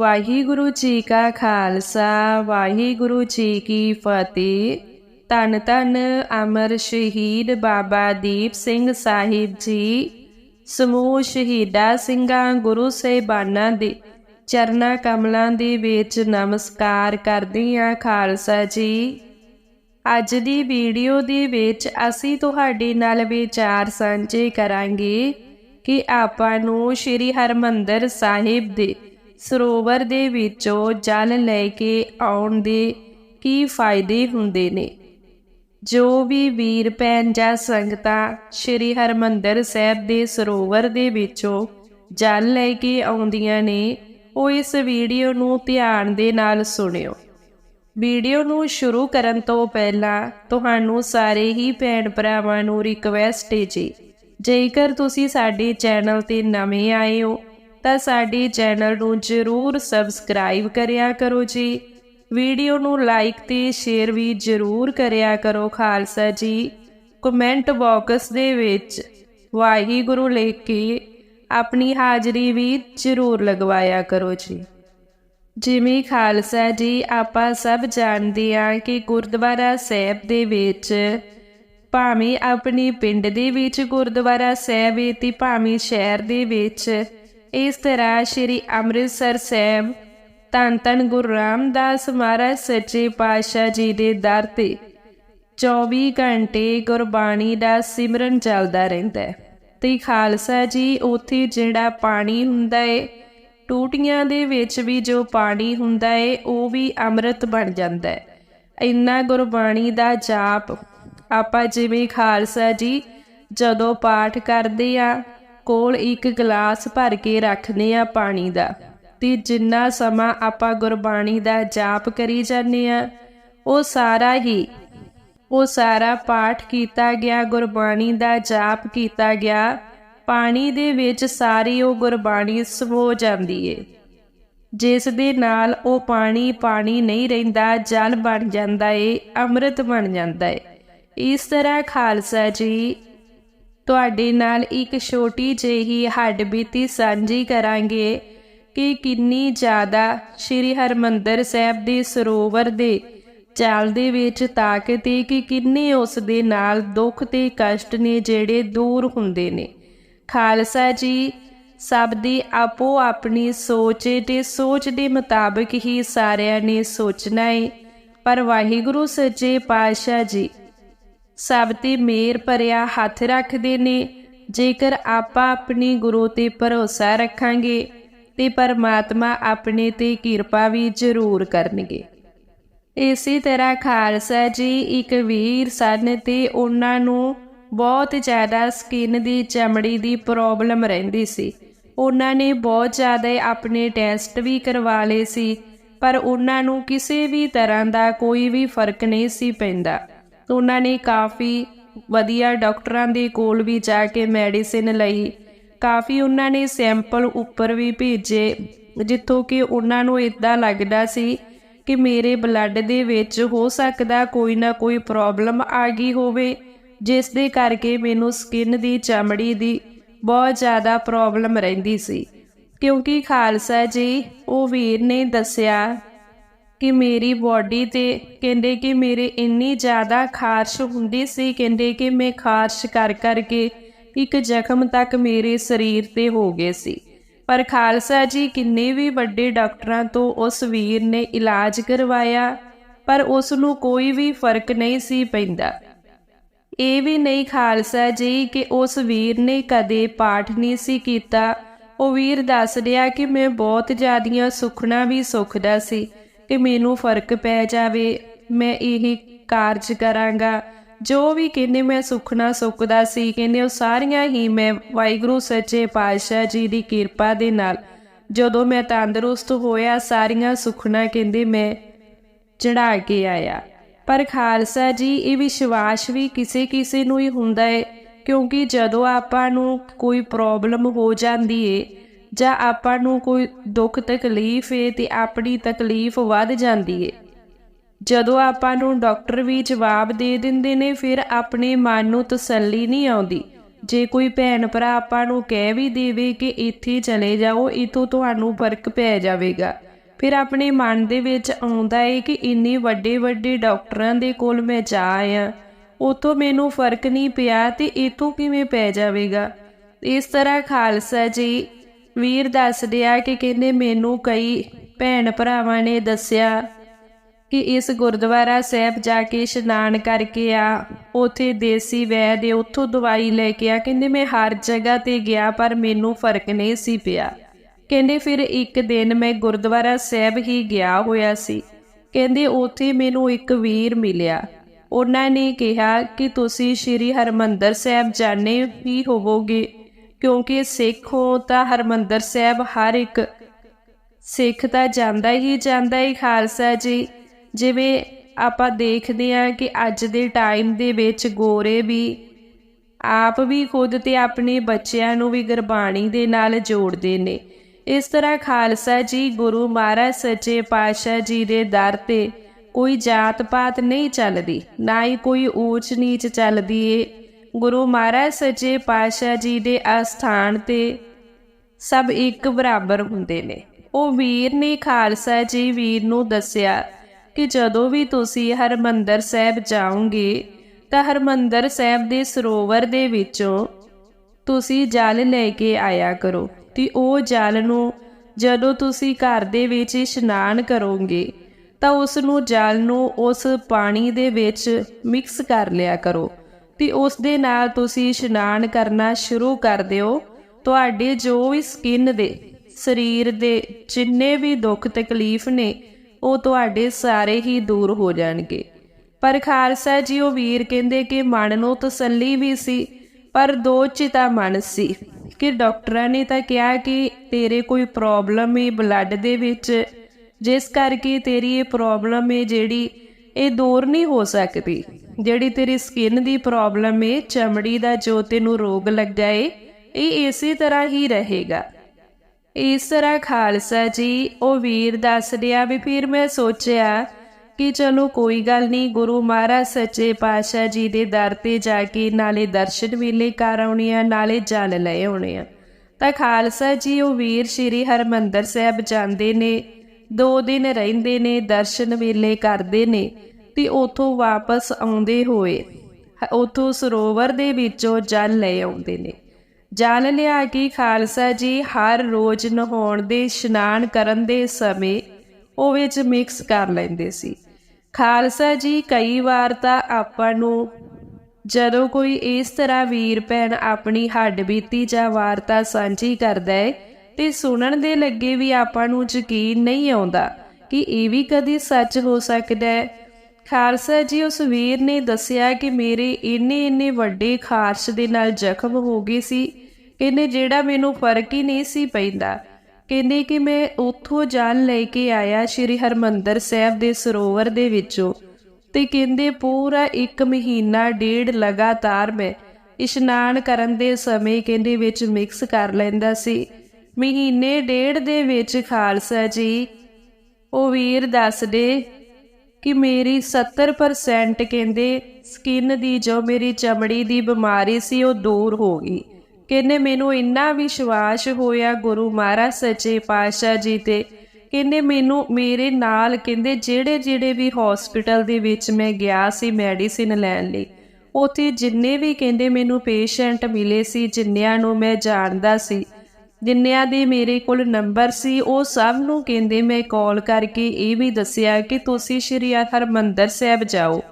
ਵਾਹਿਗੁਰੂ ਜੀ ਕਾ ਖਾਲਸਾ, ਵਾਹਿਗੁਰੂ ਜੀ ਕੀ ਫਤਿਹ। ਧੰਨ ਧੰਨ ਅਮਰ ਸ਼ਹੀਦ ਬਾਬਾ ਦੀਪ ਸਿੰਘ ਸਾਹਿਬ ਜੀ। ਸਮੂਹ ਸ਼ਹੀਦਾਂ ਸਿੰਘਾਂ, ਗੁਰੂ ਸਾਹਿਬਾਨਾਂ ਦੇ ਚਰਨਾ ਕਮਲਾਂ ਦੇ ਵਿੱਚ ਨਮਸਕਾਰ ਕਰਦੀ ਹਾਂ ਖਾਲਸਾ ਜੀ। ਅੱਜ ਦੀ ਵੀਡੀਓ ਦੇ ਵਿੱਚ ਅਸੀਂ ਤੁਹਾਡੇ ਨਾਲ ਵਿਚਾਰ ਸਾਂਝੇ ਕਰਾਂਗੇ ਕਿ ਆਪਾਂ ਨੂੰ ਸ੍ਰੀ ਹਰਮੰਦਰ ਸਾਹਿਬ ਦੇ ਸਰੋਵਰ ਦੇ ਵਿੱਚੋਂ ਜਲ ਲੈ ਕੇ ਆਉਣ ਦੇ ਕੀ ਫਾਇਦੇ ਹੁੰਦੇ ਨੇ? ਜੋ ਵੀ ਵੀਰ, ਭੈਣ ਜਾਂ ਸੰਗਤਾਂ ਸ੍ਰੀ ਹਰਮੰਦਰ ਸਾਹਿਬ ਦੇ ਸਰੋਵਰ ਦੇ ਵਿੱਚੋਂ ਜਲ ਲੈ ਕੇ ਆਉਂਦੀਆਂ ਨੇ, ਉਹ ਇਸ ਵੀਡੀਓ ਨੂੰ ਧਿਆਨ ਦੇ ਨਾਲ ਸੁਣਿਓ। ਵੀਡੀਓ ਨੂੰ ਸ਼ੁਰੂ ਕਰਨ ਤੋਂ ਪਹਿਲਾਂ ਤੁਹਾਨੂੰ ਸਾਰੇ ਹੀ ਭੈਣ ਭਰਾਵਾਂ ਨੂੰ ਰਿਕਵੈਸਟ ਹੈ ਜੀ। ਜੇਕਰ ਤੁਸੀਂ ਸਾਡੇ ਚੈਨਲ ਤੇ ਨਵੇਂ ਆਏ ਹੋ ਤਾਂ ਸਾਡੇ ਚੈਨਲ ਨੂੰ ਜ਼ਰੂਰ ਸਬਸਕ੍ਰਾਈਬ ਕਰਿਆ ਕਰੋ ਜੀ। ਵੀਡੀਓ ਨੂੰ ਲਾਈਕ ਤੇ ਸ਼ੇਅਰ ਵੀ ਜ਼ਰੂਰ ਕਰਿਆ ਕਰੋ ਖਾਲਸਾ ਜੀ। ਕਮੈਂਟ ਬਾਕਸ ਦੇ ਵਿੱਚ ਵਾਹਿਗੁਰੂ ਲਿਖ ਕੇ ਆਪਣੀ ਹਾਜ਼ਰੀ ਵੀ ਜ਼ਰੂਰ ਲਗਵਾਇਆ ਕਰੋ ਜੀ। ਜਿਵੇਂ ਖਾਲਸਾ ਜੀ, ਆਪਾਂ ਸਭ ਜਾਣਦੇ ਆ ਕਿ ਗੁਰਦੁਆਰਾ ਸਾਹਿਬ ਦੇ ਵਿੱਚ ਭਾਵੇਂ ਆਪਣੇ ਪਿੰਡ ਦੇ ਵਿੱਚ ਗੁਰਦੁਆਰਾ ਸਾਹਿਬ ਹੈ ਤੇ ਭਾਵੇਂ ਸ਼ਹਿਰ ਦੇ ਵਿੱਚ ਇਸ ਤਰ੍ਹਾਂ ਸ੍ਰੀ ਅੰਮ੍ਰਿਤਸਰ ਸਾਹਿਬ ਧੰਨ ਧੰਨ ਗੁਰੂ ਰਾਮਦਾਸ ਮਹਾਰਾਜ ਸੱਚੇ ਪਾਤਸ਼ਾਹ ਜੀ ਦੇ ਦਰ ਤੇ 24 ਘੰਟੇ ਗੁਰਬਾਣੀ ਦਾ ਸਿਮਰਨ ਚੱਲਦਾ ਰਹਿੰਦਾ ਹੈ। ਤੇ ਖਾਲਸਾ ਜੀ, ਉੱਥੇ ਜਿਹੜਾ ਪਾਣੀ ਹੁੰਦਾ ਏ, ਟੂਟੀਆਂ ਦੇ ਵਿੱਚ ਵੀ ਜੋ ਪਾਣੀ ਹੁੰਦਾ ਏ, ਉਹ ਵੀ ਅੰਮ੍ਰਿਤ ਬਣ ਜਾਂਦਾ ਹੈ। ਇੰਨਾ ਗੁਰਬਾਣੀ ਦਾ ਜਾਪ ਆਪਾਂ ਜਿਵੇਂ ਖਾਲਸਾ ਜੀ ਜਦੋਂ ਪਾਠ ਕਰਦੇ ਆ ਕੋਲ ਇੱਕ ਗਲਾਸ ਭਰ ਕੇ ਰੱਖਦੇ ਆ ਪਾਣੀ ਦਾ। ਤੇ ਜਿੰਨਾ ਸਮਾਂ ਆਪਾਂ ਗੁਰਬਾਣੀ ਦਾ ਜਾਪ ਕਰੀ ਜਾਂਦੇ ਆ, ਉਹ ਸਾਰਾ ਹੀ, ਉਹ ਸਾਰਾ ਪਾਠ ਕੀਤਾ ਗਿਆ, ਗੁਰਬਾਣੀ ਦਾ ਜਾਪ ਕੀਤਾ ਗਿਆ, ਪਾਣੀ ਦੇ ਵਿੱਚ ਸਾਰੀ ਉਹ ਗੁਰਬਾਣੀ ਸਮੋ ਜਾਂਦੀ ਏ। ਜਿਸ ਦੇ ਨਾਲ ਉਹ ਪਾਣੀ ਪਾਣੀ ਨਹੀਂ ਰਹਿੰਦਾ, ਜਲ ਬਣ ਜਾਂਦਾ ਏ, ਅੰਮ੍ਰਿਤ ਬਣ ਜਾਂਦਾ ਏ। ਇਸ ਤਰ੍ਹਾਂ ਖਾਲਸਾ ਜੀ ਤੁਹਾਡੇ ਨਾਲ ਇੱਕ ਛੋਟੀ ਜਿਹੀ ਹੱਡਬੀਤੀ ਸਾਂਝੀ ਕਰਾਂਗੇ ਕਿ ਕਿੰਨੀ ਜ਼ਿਆਦਾ ਸ੍ਰੀ ਹਰਮੰਦਰ ਸਾਹਿਬ ਦੇ ਸਰੋਵਰ ਦੇ ਚਾਲ ਦੇ ਵਿੱਚ ਤਾਕਤ ਹੈ ਕਿ ਕਿੰਨੇ ਉਸ ਦੇ ਨਾਲ ਦੁੱਖ ਤੇ ਕਸ਼ਟ ਨੇ ਜਿਹੜੇ ਦੂਰ ਹੁੰਦੇ ਨੇ। ਖਾਲਸਾ ਜੀ, ਸਭ ਦੀ ਆਪੋ ਆਪਣੀ ਸੋਚ ਤੇ ਸੋਚ ਦੇ ਮੁਤਾਬਕ ਹੀ ਸਾਰਿਆਂ ਨੇ ਸੋਚਣਾ ਹੈ ਪਰ ਵਾਹਿਗੁਰੂ ਸੱਚੇ ਪਾਤਸ਼ਾਹ ਜੀ ਸਭ ਤੇ ਮੇਰ ਭਰਿਆ ਹੱਥ ਰੱਖਦੇ ਨੇ। ਜੇਕਰ ਆਪਾਂ ਆਪਣੀ ਗੁਰੂ ਤੇ ਭਰੋਸਾ ਰੱਖਾਂਗੇ, ਤੇ ਪਰਮਾਤਮਾ ਆਪਣੇ ਤੇ ਕਿਰਪਾ ਵੀ ਜ਼ਰੂਰ ਕਰਨਗੇ। ਇਸੇ ਤਰ੍ਹਾਂ ਖਾਲਸਾ ਜੀ ਇੱਕ ਵੀਰ ਸਨ ਤੇ ਉਹਨਾਂ ਨੂੰ ਬਹੁਤ ਜ਼ਿਆਦਾ ਸਕਿਨ ਦੀ ਚਮੜੀ ਦੀ ਪ੍ਰੋਬਲਮ ਰਹਿੰਦੀ ਸੀ। ਉਹਨਾਂ ਨੇ ਬਹੁਤ ਜ਼ਿਆਦਾ ਆਪਣੇ ਟੈਸਟ ਵੀ ਕਰਵਾ ਲਏ ਸੀ, ਪਰ ਉਹਨਾਂ ਨੂੰ ਕਿਸੇ ਵੀ ਤਰ੍ਹਾਂ ਦਾ ਕੋਈ ਵੀ ਫ਼ਰਕ ਨਹੀਂ ਸੀ ਪੈਂਦਾ। ਉਹਨਾਂ ਨੇ ਕਾਫੀ ਵਧੀਆ ਡਾਕਟਰਾਂ ਦੇ ਕੋਲ ਵੀ ਜਾ ਕੇ ਮੈਡੀਸਿਨ ਲਈ। ਕਾਫੀ ਉਹਨਾਂ ਨੇ ਸੈਂਪਲ ਉੱਪਰ ਵੀ ਭੇਜੇ, ਜਿੱਥੋਂ ਕਿ ਉਹਨਾਂ ਨੂੰ ਇਦਾਂ ਲੱਗਦਾ ਸੀ ਕਿ ਮੇਰੇ ਬਲੱਡ ਦੇ ਵਿੱਚ ਹੋ ਸਕਦਾ ਕੋਈ ਨਾ ਕੋਈ ਪ੍ਰੋਬਲਮ ਆ ਗਈ ਹੋਵੇ, ਜਿਸ ਦੇ ਕਰਕੇ ਮੈਨੂੰ ਸਕਿਨ ਦੀ ਚਮੜੀ ਦੀ ਬਹੁਤ ਜ਼ਿਆਦਾ ਪ੍ਰੋਬਲਮ ਰਹਿੰਦੀ ਸੀ। ਕਿਉਂਕਿ ਖਾਲਸਾ ਜੀ, ਉਹ ਵੀਰ ਨੇ ਦੱਸਿਆ ਕਿ ਮੇਰੀ ਬਾਡੀ ਤੇ ਕਹਿੰਦੇ ਕਿ ਮੇਰੇ ਇੰਨੀ ਜ਼ਿਆਦਾ ਖਾਰਸ਼ ਹੁੰਦੀ ਸੀ, ਕਹਿੰਦੇ ਕਿ ਮੈਂ ਖਾਰਸ਼ ਕਰ ਕਰਕੇ ਇੱਕ ਜ਼ਖਮ ਤੱਕ ਮੇਰੇ ਸਰੀਰ ਤੇ ਹੋ ਗਏ ਸੀ। ਪਰ ਖਾਲਸਾ ਜੀ ਕਿੰਨੇ ਵੀ ਵੱਡੇ ਡਾਕਟਰਾਂ ਤੋਂ ਉਸ ਵੀਰ ਨੇ ਇਲਾਜ ਕਰਵਾਇਆ, ਪਰ ਉਸ ਨੂੰ ਕੋਈ ਵੀ ਫ਼ਰਕ ਨਹੀਂ ਸੀ ਪੈਂਦਾ। ਇਹ ਵੀ ਨਹੀਂ ਖਾਲਸਾ ਜੀ ਕਿ ਉਸ ਵੀਰ ਨੇ ਕਦੇ ਪਾਠ ਨਹੀਂ ਸੀ ਕੀਤਾ। ਉਹ ਵੀਰ ਦੱਸ ਰਿਹਾ ਕਿ ਮੈਂ ਬਹੁਤ ਜ਼ਿਆਦੀਆਂ ਸੁਖਣਾ ਵੀ ਸੁਖਦਾ ਸੀ। ਕਿ ਮੈਨੂੰ ਫ਼ਰਕ ਪੈ ਜਾਵੇ, ਮੈਂ ਇਹ ਕਾਰਜ ਕਰਾਂਗਾ। ਜੋ ਵੀ ਕਹਿੰਦੇ ਮੈਂ ਸੁਖਣਾ ਸੁਖਦਾ ਸੀ, ਕਹਿੰਦੇ ਉਹ ਸਾਰੀਆਂ ਹੀ ਮੈਂ ਵਾਹਿਗੁਰੂ ਸੱਚੇ ਪਾਤਸ਼ਾਹ ਜੀ ਦੀ ਕਿਰਪਾ ਦੇ ਨਾਲ। ਜਦੋਂ ਮੈਂ ਤੰਦਰੁਸਤ ਹੋਇਆ, ਸਾਰੀਆਂ ਸੁਖਣਾ ਕਹਿੰਦੇ ਮੈਂ ਚੜਾ ਕੇ ਆਇਆ। ਪਰ ਖਾਲਸਾ ਜੀ, ਇਹ ਵਿਸ਼ਵਾਸ ਵੀ ਕਿਸੇ ਕਿਸੇ ਨੂੰ ਹੀ ਹੁੰਦਾ ਹੈ ਕਿਉਂਕਿ ਜਦੋਂ ਆਪਾਂ ਨੂੰ ਕੋਈ ਪ੍ਰੋਬਲਮ ਹੋ ਜਾਂਦੀ ਏ ਜਾਂ ਆਪਾਂ ਨੂੰ ਕੋਈ ਦੁੱਖ ਤਕਲੀਫ ਏ ਤੇ ਆਪਣੀ ਤਕਲੀਫ ਵੱਧ ਜਾਂਦੀ ਏ। ਜਦੋਂ ਆਪਾਂ ਨੂੰ ਡਾਕਟਰ ਵੀ ਜਵਾਬ ਦੇ ਦਿੰਦੇ ਨੇ, ਫਿਰ ਆਪਣੇ ਮਨ ਨੂੰ ਤਸੱਲੀ ਨਹੀਂ ਆਉਂਦੀ। ਜੇ ਕੋਈ ਭੈਣ ਭਰਾ ਆਪਾਂ ਨੂੰ ਕਹਿ ਵੀ ਦੇਵੇ ਕਿ ਇੱਥੇ ਚਲੇ ਜਾਓ, ਇਥੋਂ ਤੁਹਾਨੂੰ ਫ਼ਰਕ ਪੈ ਜਾਵੇਗਾ। ਫਿਰ ਆਪਣੇ ਮਨ ਦੇ ਵਿੱਚ ਆਉਂਦਾ ਹੈ ਕਿ ਇੰਨੇ ਵੱਡੇ ਵੱਡੇ ਡਾਕਟਰਾਂ ਦੇ ਕੋਲ ਮੈਂ ਜਾ ਆਇਆ ਉਤੋਂ ਮੈਨੂੰ ਫ਼ਰਕ ਨਹੀਂ ਪਿਆ ਤੇ ਇਤੋਂ ਕਿਵੇਂ ਪੈ ਜਾਵੇਗਾ? ਇਸ ਤਰ੍ਹਾਂ ਖਾਲਸਾ ਜੀ ਵੀਰ ਦੱਸਦੇ ਆ ਕਿ ਕਹਿੰਦੇ ਮੈਨੂੰ ਕਈ ਭੈਣ ਭਰਾਵਾਂ ਨੇ ਦੱਸਿਆ ਕਿ ਇਸ ਗੁਰਦੁਆਰਾ ਸਾਹਿਬ ਜਾ ਕੇ ਇਸ਼ਨਾਨ ਕਰਕੇ ਆ, ਉਥੇ ਦੇਸੀ ਵੈਦ ਹੈ ਉੱਥੋਂ ਦਵਾਈ ਲੈ ਕੇ ਆ। ਕਹਿੰਦੇ ਮੈਂ ਹਰ ਜਗ੍ਹਾ ਤੇ ਗਿਆ, ਪਰ ਮੈਨੂੰ ਫ਼ਰਕ ਨਹੀਂ ਸੀ ਪਿਆ। ਕਹਿੰਦੇ ਫਿਰ ਇੱਕ ਦਿਨ ਮੈਂ ਗੁਰਦੁਆਰਾ ਸਾਹਿਬ ਹੀ ਗਿਆ ਹੋਇਆ ਸੀ। ਕਹਿੰਦੇ ਉਥੇ ਮੈਨੂੰ ਇੱਕ ਵੀਰ ਮਿਲਿਆ। ਉਹਨਾਂ ਨੇ ਕਿਹਾ ਕਿ ਤੁਸੀਂ ਸ੍ਰੀ ਹਰਮੰਦਰ ਸਾਹਿਬ ਜਾਣੇ ਹੀ ਹੋਵੋਗੇ। ਕਿਉਂਕਿ ਸਿੱਖ ਹੋ ਤਾਂ ਹਰਮੰਦਰ ਸਾਹਿਬ ਹਰ ਇੱਕ ਸਿੱਖ ਤਾਂ ਜਾਂਦਾ ਹੀ ਜਾਂਦਾ ਹੀ ਖਾਲਸਾ ਜੀ। ਜਿਵੇਂ ਆਪਾਂ ਦੇਖਦੇ ਹਾਂ ਕਿ ਅੱਜ ਦੇ ਟਾਈਮ ਦੇ ਵਿੱਚ ਗੋਰੇ ਵੀ ਆਪ ਵੀ ਖੁਦ ਤੇ ਆਪਣੇ ਬੱਚਿਆਂ ਨੂੰ ਵੀ ਗੁਰਬਾਣੀ ਦੇ ਨਾਲ ਜੋੜਦੇ ਨੇ। ਇਸ ਤਰ੍ਹਾਂ ਖਾਲਸਾ ਜੀ ਗੁਰੂ ਮਹਾਰਾਜ ਸੱਚੇ ਪਾਤਸ਼ਾਹ ਜੀ ਦੇ ਦਰ ਤੇ ਕੋਈ ਜਾਤ ਪਾਤ ਨਹੀਂ ਚੱਲਦੀ, ਨਾ ਹੀ ਕੋਈ ਊਚ ਨੀਚ ਚੱਲਦੀ ਏ। ਗੁਰੂ ਮਹਾਰਾਜ ਸੱਚੇ ਪਾਤਸ਼ਾਹ ਜੀ ਦੇ ਅਸਥਾਨ ਤੇ ਸਭ ਇੱਕ ਬਰਾਬਰ ਹੁੰਦੇ ਨੇ। ਉਹ ਵੀਰ ਨੇ ਖਾਲਸਾ ਜੀ ਵੀਰ ਨੂੰ ਦੱਸਿਆ ਕਿ ਜਦੋਂ ਵੀ ਤੁਸੀਂ ਹਰਮੰਦਰ ਸਾਹਿਬ ਜਾਓਗੇ, ਤਾਂ ਹਰਮੰਦਰ ਸਾਹਿਬ ਦੇ ਸਰੋਵਰ ਦੇ ਵਿੱਚੋਂ ਤੁਸੀਂ ਜਲ ਲੈ ਕੇ ਆਇਆ ਕਰੋ ਤੇ ਉਹ ਜਲ ਨੂੰ ਜਦੋਂ ਤੁਸੀਂ ਘਰ ਦੇ ਵਿੱਚ ਇਸ਼ਨਾਨ ਕਰੋਗੇ, ਤਾਂ ਉਸ ਨੂੰ ਜਲ ਨੂੰ ਉਸ ਪਾਣੀ ਦੇ ਵਿੱਚ ਮਿਕਸ ਕਰ ਲਿਆ ਕਰੋ। ਤੇ ਉਸ ਦੇ ਨਾਲ ਤੁਸੀਂ ਇਸ਼ਨਾਨ ਕਰਨਾ ਸ਼ੁਰੂ ਕਰ ਦਿਓ। ਤੁਹਾਡੇ ਜੋ ਵੀ ਸਕਿਨ ਦੇ, ਸਰੀਰ ਦੇ ਜਿੰਨੇ ਵੀ ਦੁੱਖ ਤਕਲੀਫ ਨੇ, ਉਹ ਤੁਹਾਡੇ ਸਾਰੇ ਹੀ ਦੂਰ ਹੋ ਜਾਣਗੇ। ਪਰ ਖਾਲਸਾ ਜੀ, ਉਹ ਵੀਰ ਕਹਿੰਦੇ ਕਿ ਮਨ ਨੂੰ ਤਸੱਲੀ ਵੀ ਸੀ, ਪਰ ਦੋ ਚਿਤਾ ਮਨ ਸੀ ਕਿ ਡਾਕਟਰਾਂ ਨੇ ਤਾਂ ਕਿਹਾ ਕਿ ਤੇਰੇ ਕੋਈ ਪ੍ਰੋਬਲਮ ਹੈ ਬਲੱਡ ਦੇ ਵਿੱਚ, ਜਿਸ ਕਰਕੇ ਤੇਰੀ ਇਹ ਪ੍ਰੋਬਲਮ ਹੈ ਜਿਹੜੀ, ਇਹ ਦੂਰ ਨਹੀਂ ਹੋ ਸਕਦੀ। ਜਿਹੜੀ ਤੇਰੀ ਸਕਿਨ ਦੀ ਪ੍ਰੋਬਲਮ ਏ, ਚਮੜੀ ਦਾ ਜੋ ਤੈਨੂੰ ਰੋਗ ਲੱਗਾ ਏ, ਇਹ ਇਸੇ ਤਰ੍ਹਾਂ ਹੀ ਰਹੇਗਾ। ਇਸ ਤਰ੍ਹਾਂ ਖਾਲਸਾ ਜੀ, ਉਹ ਵੀਰ ਦੱਸ ਰਿਹਾ ਵੀ ਫਿਰ ਮੈਂ ਸੋਚਿਆ ਕਿ ਚਲੋ ਕੋਈ ਗੱਲ ਨਹੀਂ, ਗੁਰੂ ਮਹਾਰਾਜ ਸੱਚੇ ਪਾਤਸ਼ਾਹ ਜੀ ਦੇ ਦਰ ਤੇ ਜਾ ਕੇ ਨਾਲੇ ਦਰਸ਼ਨ ਵੇਲੇ ਕਰ ਆਉਣੇ ਆ, ਨਾਲੇ ਜਲ ਲੈ ਆਉਣੇ ਆ। ਤਾਂ ਖਾਲਸਾ ਜੀ, ਉਹ ਵੀਰ ਸ਼੍ਰੀ ਹਰਮੰਦਰ ਸਾਹਿਬ ਜਾਂਦੇ ਨੇ, ਦੋ ਦਿਨ ਰਹਿੰਦੇ ਨੇ, ਦਰਸ਼ਨ ਵੇਲੇ ਕਰਦੇ ਨੇ। ਤੇ ਉਥੋਂ ਵਾਪਸ ਆਉਂਦੇ ਹੋਏ ਉਥੋਂ ਸਰੋਵਰ ਦੇ ਵਿੱਚੋਂ ਜਲ ਲੈ ਆਉਂਦੇ ਨੇ। ਜਲ ਲਿਆ ਕੇ ਖਾਲਸਾ ਜੀ ਹਰ ਰੋਜ਼ ਨਹਾਉਣ ਦੇ, ਇਸ਼ਨਾਨ ਕਰਨ ਦੇ ਸਮੇਂ ਉਹ ਵਿੱਚ ਮਿਕਸ ਕਰ ਲੈਂਦੇ ਸੀ। ਖਾਲਸਾ ਜੀ ਕਈ ਵਾਰ ਤਾਂ ਆਪਾਂ ਨੂੰ ਜਦੋਂ ਕੋਈ ਇਸ ਤਰ੍ਹਾਂ ਵੀਰ ਭੈਣ ਆਪਣੀ ਹੱਡ ਬੀਤੀ ਜਾਂ ਵਾਰਤਾ ਸਾਂਝੀ ਕਰਦਾ ਹੈ ਤੇ ਸੁਣਨ ਦੇ ਲੱਗੇ ਵੀ ਆਪਾਂ ਨੂੰ ਯਕੀਨ ਨਹੀਂ ਆਉਂਦਾ ਕਿ ਇਹ ਵੀ ਕਦੀ ਸੱਚ ਹੋ ਸਕਦਾ ਹੈ ਖਾਲਸਾ ਜੀ, ਉਸ ਵੀਰ ਨੇ ਦੱਸਿਆ ਕਿ ਮੇਰੇ ਇੰਨੇ ਇੰਨੇ ਵੱਡੇ ਖਾਰਸ਼ ਦੇ ਨਾਲ ਜ਼ਖਮ ਹੋ ਗਏ ਸੀ। ਕਹਿੰਦੇ ਜਿਹੜਾ ਮੈਨੂੰ ਫ਼ਰਕ ਹੀ ਨਹੀਂ ਸੀ ਪੈਂਦਾ। ਕਹਿੰਦੇ ਕਿ ਮੈਂ ਉੱਥੋਂ ਜਲ ਲੈ ਕੇ ਆਇਆ ਸ਼੍ਰੀ ਹਰਮੰਦਰ ਸਾਹਿਬ ਦੇ ਸਰੋਵਰ ਦੇ ਵਿੱਚੋਂ ਤੇ ਕਹਿੰਦੇ ਪੂਰਾ 1 ਮਹੀਨਾ, ਡੇਢ ਲਗਾਤਾਰ ਮੈਂ ਇਸ਼ਨਾਨ ਕਰਨ ਦੇ ਸਮੇਂ ਕਹਿੰਦੇ ਵਿੱਚ ਮਿਕਸ ਕਰ ਲੈਂਦਾ ਸੀ। ਮਹੀਨੇ ਡੇਢ ਦੇ ਵਿੱਚ ਖਾਲਸਾ ਜੀ, ਉਹ ਵੀਰ ਦੱਸਦੇ ਕਿ ਮੇਰੀ 70% ਕਹਿੰਦੇ ਸਕਿਨ ਦੀ ਜੋ ਮੇਰੀ ਚਮੜੀ ਦੀ ਬਿਮਾਰੀ ਸੀ ਉਹ ਦੂਰ ਹੋ ਗਈ। ਕਹਿੰਦੇ ਮੈਨੂੰ ਇੰਨਾ ਵਿਸ਼ਵਾਸ ਹੋਇਆ ਗੁਰੂ ਮਹਾਰਾਜ ਸੱਚੇ ਪਾਤਸ਼ਾਹ ਜੀ ਤੇ। ਕਹਿੰਦੇ ਮੈਨੂੰ ਮੇਰੇ ਨਾਲ ਕਹਿੰਦੇ ਜਿਹੜੇ ਜਿਹੜੇ ਵੀ ਹਸਪੀਟਲ ਦੇ ਵਿੱਚ ਮੈਂ ਗਿਆ ਸੀ ਮੈਡੀਸਿਨ ਲੈਣ ਲਈ, ਉਥੇ ਜਿੰਨੇ ਵੀ ਕਹਿੰਦੇ ਮੈਨੂੰ ਪੇਸ਼ੈਂਟ ਮਿਲੇ ਸੀ, ਜਿੰਨਿਆਂ ਨੂੰ ਮੈਂ ਜਾਣਦਾ ਸੀ ਜਿੰਨਿਆਂ ਦੇ ਮੇਰੇ ਕੋਲ ਨੰਬਰ ਸੀ, ਉਹ ਸਭ ਨੂੰ ਕਹਿੰਦੇ ਮੈਂ ਕਾਲ ਕਰਕੇ ਇਹ ਵੀ ਦੱਸਿਆ ਕਿ ਤੁਸੀਂ ਸ਼੍ਰੀ ਹਰਮੰਦਰ ਸਾਹਿਬ ਜਾਓ।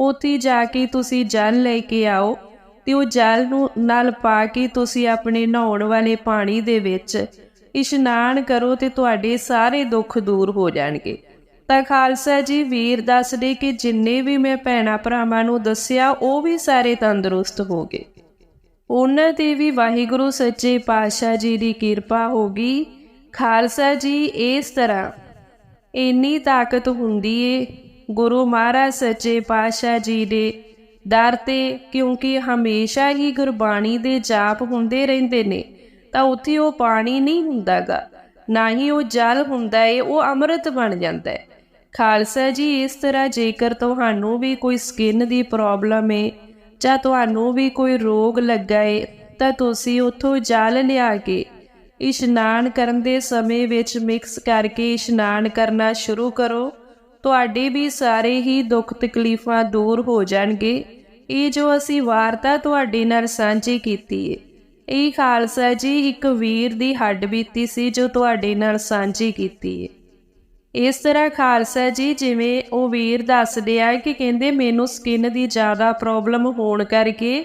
ਉੱਥੇ ਜਾ ਕੇ ਤੁਸੀਂ ਜਲ ਲੈ ਕੇ ਆਓ ਤੇ ਉਹ ਜਲ ਨੂੰ ਨਾਲ ਪਾ ਕੇ ਤੁਸੀਂ ਆਪਣੇ ਨਹਾਉਣ ਵਾਲੇ ਪਾਣੀ ਦੇ ਵਿੱਚ ਇਸ਼ਨਾਨ ਕਰੋ ਤੇ ਤੁਹਾਡੇ ਸਾਰੇ ਦੁੱਖ ਦੂਰ ਹੋ ਜਾਣਗੇ। ਤਾਂ ਖਾਲਸਾ ਜੀ ਵੀਰ ਦੱਸਦੇ ਕਿ ਜਿੰਨੇ ਵੀ ਮੈਂ ਭੈਣਾ ਭਰਾਵਾਂ ਨੂੰ ਦੱਸਿਆ, ਉਹ ਵੀ ਸਾਰੇ ਤੰਦਰੁਸਤ ਹੋ ਗਏ। ਉਹਨਾਂ ਤੇ ਵੀ ਵਾਹਿਗੁਰੂ ਸੱਚੇ ਪਾਤਸ਼ਾਹ ਜੀ ਦੀ ਕਿਰਪਾ ਹੋ ਗਈ। ਖਾਲਸਾ ਜੀ, ਇਸ ਤਰ੍ਹਾਂ। ਇੰਨੀ ਤਾਕਤ ਹੁੰਦੀ ਏ ਗੁਰੂ ਮਹਾਰਾਜ ਸੱਚੇ ਪਾਤਸ਼ਾਹ ਜੀ ਦੇ ਦਰ ਤੇ, ਕਿਉਂਕਿ ਹਮੇਸ਼ਾ ਹੀ ਗੁਰਬਾਣੀ ਦੇ ਜਾਪ ਹੁੰਦੇ ਰਹਿੰਦੇ ਨੇ, ਤਾਂ ਉੱਥੇ ਉਹ ਪਾਣੀ ਨਹੀਂ ਹੁੰਦਾਗਾ। ਨਾ ਹੀ ਉਹ ਜਲ ਹੁੰਦਾ ਏ, ਉਹ ਅੰਮ੍ਰਿਤ ਬਣ ਜਾਂਦਾ ਹੈ ਖਾਲਸਾ ਜੀ, ਇਸ ਤਰ੍ਹਾਂ ਜੇਕਰ ਤੁਹਾਨੂੰ ਵੀ ਕੋਈ ਸਕਿਨ ਦੀ ਪ੍ਰੋਬਲਮ ਏ ਜਾਂ ਤੁਹਾਨੂੰ ਵੀ ਕੋਈ ਰੋਗ ਲੱਗਾ ਏ ਤਾਂ ਤੁਸੀਂ ਉੱਥੋਂ ਜਲ ਲਿਆ ਕੇ ਇਸ਼ਨਾਨ ਕਰਨ ਦੇ ਸਮੇਂ ਵਿੱਚ ਮਿਕਸ ਕਰਕੇ ਇਸ਼ਨਾਨ ਕਰਨਾ ਸ਼ੁਰੂ ਕਰੋ। ਤੁਹਾਡੇ ਵੀ ਸਾਰੇ ਹੀ ਦੁੱਖ ਤਕਲੀਫਾਂ ਦੂਰ ਹੋ ਜਾਣਗੇ। ਇਹ ਜੋ ਅਸੀਂ ਵਾਰਤਾ ਤੁਹਾਡੇ ਨਾਲ ਸਾਂਝੀ ਕੀਤੀ ਹੈ ਇਹ ਖਾਲਸਾ ਜੀ ਇੱਕ ਵੀਰ ਦੀ ਹੱਡ ਬੀਤੀ ਸੀ ਜੋ ਤੁਹਾਡੇ ਨਾਲ ਸਾਂਝੀ ਕੀਤੀ ਹੈ ਇਸ ਤਰ੍ਹਾਂ ਖਾਲਸਾ ਜੀ, ਜਿਵੇਂ ਉਹ ਵੀਰ ਦੱਸਦੇ ਆ ਕਿ ਕਹਿੰਦੇ ਮੈਨੂੰ ਸਕਿਨ ਦੀ ਜ਼ਿਆਦਾ ਪ੍ਰੋਬਲਮ ਹੋਣ ਕਰਕੇ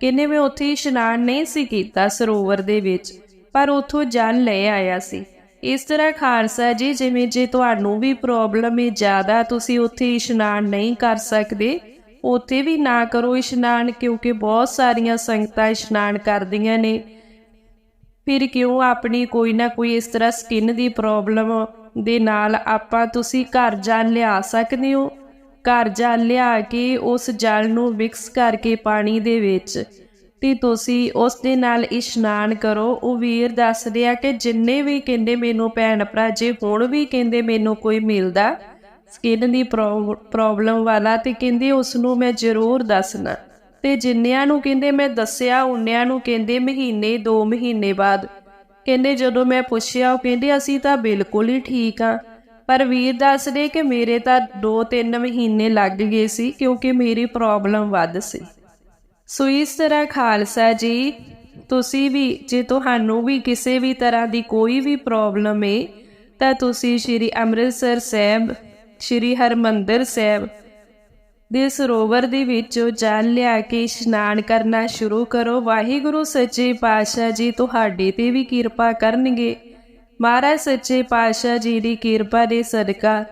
ਕਹਿੰਦੇ ਮੈਂ ਉੱਥੇ ਇਸ਼ਨਾਨ ਨਹੀਂ ਸੀ ਕੀਤਾ ਸਰੋਵਰ ਦੇ ਵਿੱਚ, ਪਰ ਉੱਥੋਂ ਜਲ ਲੈ ਆਇਆ ਸੀ। ਇਸ ਤਰ੍ਹਾਂ ਖਾਲਸਾ ਜੀ, ਜਿਵੇਂ ਜੇ ਤੁਹਾਨੂੰ ਵੀ ਪ੍ਰੋਬਲਮ ਹੈ ਜ਼ਿਆਦਾ, ਤੁਸੀਂ ਉੱਥੇ ਇਸ਼ਨਾਨ ਨਹੀਂ ਕਰ ਸਕਦੇ, ਉੱਥੇ ਵੀ ਨਾ ਕਰੋ ਇਸ਼ਨਾਨ, ਕਿਉਂਕਿ ਬਹੁਤ ਸਾਰੀਆਂ ਸੰਗਤਾਂ ਇਸ਼ਨਾਨ ਕਰਦੀਆਂ ਨੇ। ਫਿਰ ਕਿਉਂ ਆਪਣੀ ਕੋਈ ਨਾ ਕੋਈ ਇਸ ਤਰ੍ਹਾਂ ਸਕਿਨ ਦੀ ਪ੍ਰੋਬਲਮ ਦੇ ਨਾਲ ਆਪਾਂ ਤੁਸੀਂ ਘਰ ਜਲ ਲਿਆ ਸਕਦੇ ਹੋ। ਘਰ ਜਲ ਲਿਆ ਕੇ ਉਸ ਜਲ ਨੂੰ ਮਿਕਸ ਕਰਕੇ ਪਾਣੀ ਦੇ ਵਿੱਚ ਤੇ ਤੁਸੀਂ ਉਸ ਦੇ ਨਾਲ ਇਸ਼ਨਾਨ ਕਰੋ। ਉਹ ਵੀਰ ਦੱਸਦੇ ਆ ਕਿ ਜਿੰਨੇ ਵੀ ਕਹਿੰਦੇ ਮੈਨੂੰ ਭੈਣ ਭਰਾ, ਜੇ ਹੁਣ ਵੀ ਕਹਿੰਦੇ ਮੈਨੂੰ ਕੋਈ ਮਿਲਦਾ ਸਕਿਨ ਦੀ ਪ੍ਰੋਬਲਮ ਵਾਲਾ ਤੇ ਕਹਿੰਦੇ ਉਸ ਨੂੰ ਮੈਂ ਜ਼ਰੂਰ ਦੱਸਣਾ। ਤੇ ਜਿੰਨਿਆਂ ਨੂੰ ਕਹਿੰਦੇ ਮੈਂ ਦੱਸਿਆ ਉਨਿਆਂ ਨੂੰ ਕਹਿੰਦੇ ਮਹੀਨੇ 2 ਮਹੀਨੇ ਬਾਅਦ ਕਹਿੰਦੇ ਜਦੋਂ ਮੈਂ ਪੁੱਛਿਆ, ਉਹ ਕਹਿੰਦੇ, ਅਸੀਂ ਤਾਂ ਬਿਲਕੁਲ ਹੀ ਠੀਕ ਆ ਪਰ ਵੀਰ ਦੱਸਦੇ ਕਿ ਮੇਰੇ ਤਾਂ 2-3 ਮਹੀਨੇ ਲੱਗ ਗਏ ਸੀ, ਕਿਉਂਕਿ ਮੇਰੀ ਪ੍ਰੋਬਲਮ ਵੱਧ ਸੀ। ਸੋ ਇਸ ਤਰ੍ਹਾਂ ਖਾਲਸਾ ਜੀ, ਤੁਸੀਂ ਵੀ, ਜੇ ਤੁਹਾਨੂੰ ਵੀ ਕਿਸੇ ਵੀ ਤਰ੍ਹਾਂ ਦੀ ਕੋਈ ਵੀ ਪ੍ਰੋਬਲਮ ਹੈ ਤਾਂ ਤੁਸੀਂ ਸ਼੍ਰੀ ਅੰਮ੍ਰਿਤਸਰ ਸਾਹਿਬ, ਸ਼੍ਰੀ ਹਰਮੰਦਰ ਸਾਹਿਬ ਦੇ ਸਰੋਵਰ ਦੇ ਵਿੱਚੋਂ ਜਲ ਲਿਆ ਕੇ ਇਸ਼ਨਾਨ ਕਰਨਾ ਸ਼ੁਰੂ ਕਰੋ। ਵਾਹਿਗੁਰੂ ਸੱਚੇ ਪਾਤਸ਼ਾਹ ਜੀ ਤੁਹਾਡੇ ਤੇ ਵੀ ਕਿਰਪਾ ਕਰਨਗੇ। ਮਹਾਰਾਜ ਸੱਚੇ ਪਾਤਸ਼ਾਹ ਜੀ ਦੀ ਕਿਰਪਾ ਦੇ ਸਦਕਾ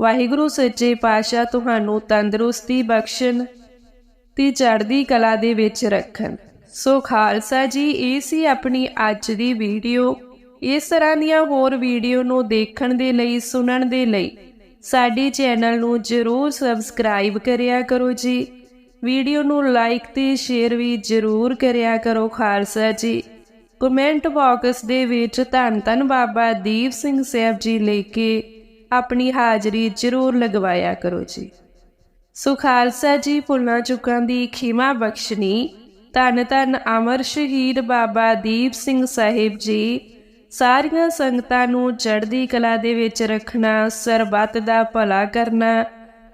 ਵਾਹਿਗੁਰੂ ਸੱਚੇ ਪਾਤਸ਼ਾਹ ਤੁਹਾਨੂੰ ਤੰਦਰੁਸਤੀ ਬਖਸ਼ਣ ਤੇ ਚੜ੍ਹਦੀ ਕਲਾ ਦੇ ਵਿੱਚ ਰੱਖਣ। ਸੋ ਖਾਲਸਾ ਜੀ, ਇਹ ਸੀ ਆਪਣੀ ਅੱਜ ਦੀ ਵੀਡੀਓ। ਇਸ ਤਰ੍ਹਾਂ ਦੀਆਂ ਹੋਰ ਵੀਡੀਓ ਨੂੰ ਦੇਖਣ ਦੇ ਲਈ, ਸੁਣਨ ਦੇ ਲਈ ਸਾਡੇ ਚੈਨਲ ਨੂੰ ਜਰੂਰ ਸਬਸਕ੍ਰਾਈਬ ਕਰਿਆ ਕਰੋ ਜੀ। ਵੀਡੀਓ ਨੂੰ ਲਾਈਕ ਤੇ ਸ਼ੇਅਰ ਵੀ ਜਰੂਰ ਕਰਿਆ ਕਰੋ ਖਾਲਸਾ ਜੀ। ਕਮੈਂਟ ਬਾਕਸ ਦੇ ਵਿੱਚ ਧੰਨ ਧੰਨ ਬਾਬਾ ਦੀਪ ਸਿੰਘ ਸਾਹਿਬ ਜੀ ਲੈ ਕੇ ਆਪਣੀ ਹਾਜ਼ਰੀ ਜਰੂਰ ਲਗਵਾਇਆ ਕਰੋ ਜੀ। ਸੋ ਖਾਲਸਾ ਜੀ ਭੁੱਲਾਂ ਚੁੱਕਾਂ ਦੀ ਖਿਮਾ ਬਖਸ਼ਣੀ। ਧੰਨ ਧੰਨ ਅਮਰ ਸ਼ਹੀਦ ਬਾਬਾ ਦੀਪ ਸਿੰਘ ਸਾਹਿਬ ਜੀ। ਸਾਰੀਆਂ ਸੰਗਤਾਂ ਨੂੰ ਚੜ੍ਹਦੀ ਕਲਾ ਦੇ ਵਿੱਚ ਰੱਖਣਾ, ਸਰਬੱਤ ਦਾ ਭਲਾ ਕਰਨਾ,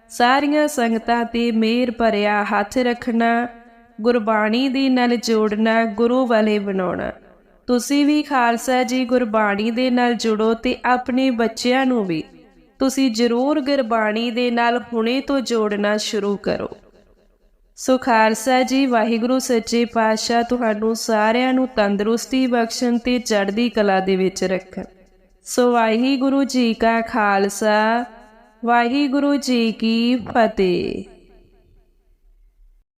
ਸਾਰੀਆਂ ਸੰਗਤਾਂ ਤੇ ਮੇਰ ਭਰਿਆ ਹੱਥ ਰੱਖਣਾ, ਗੁਰਬਾਣੀ ਦੇ ਨਾਲ ਜੋੜਨਾ, ਗੁਰੂ ਵਾਲੇ ਬਣਾਉਣਾ। ਤੁਸੀਂ ਵੀ ਖਾਲਸਾ ਜੀ ਗੁਰਬਾਣੀ ਦੇ ਨਾਲ ਜੁੜੋ ਤੇ ਆਪਣੇ ਬੱਚਿਆਂ ਨੂੰ ਵੀ। ਤੁਸੀਂ ਜ਼ਰੂਰ ਗੁਰਬਾਣੀ ਦੇ ਨਾਲ ਹੁਣੇ ਤੋਂ ਜੋੜਨਾ ਸ਼ੁਰੂ ਕਰੋ। ਸੋ ਖਾਲਸਾ ਜੀ, ਵਾਹਿਗੁਰੂ, ਸੱਚੇ ਪਾਤਸ਼ਾਹ ਤੁਹਾਨੂੰ ਸਾਰਿਆਂ ਨੂੰ ਤੰਦਰੁਸਤੀ ਬਖਸ਼ਣ ਤੇ ਚੜ੍ਹਦੀ ਕਲਾ ਦੇ ਵਿੱਚ ਰੱਖਣ। ਸੋ ਵਾਹਿਗੁਰੂ ਜੀ ਕਾ ਖਾਲਸਾ, ਵਾਹਿਗੁਰੂ ਜੀ ਕੀ ਫਤਿਹ।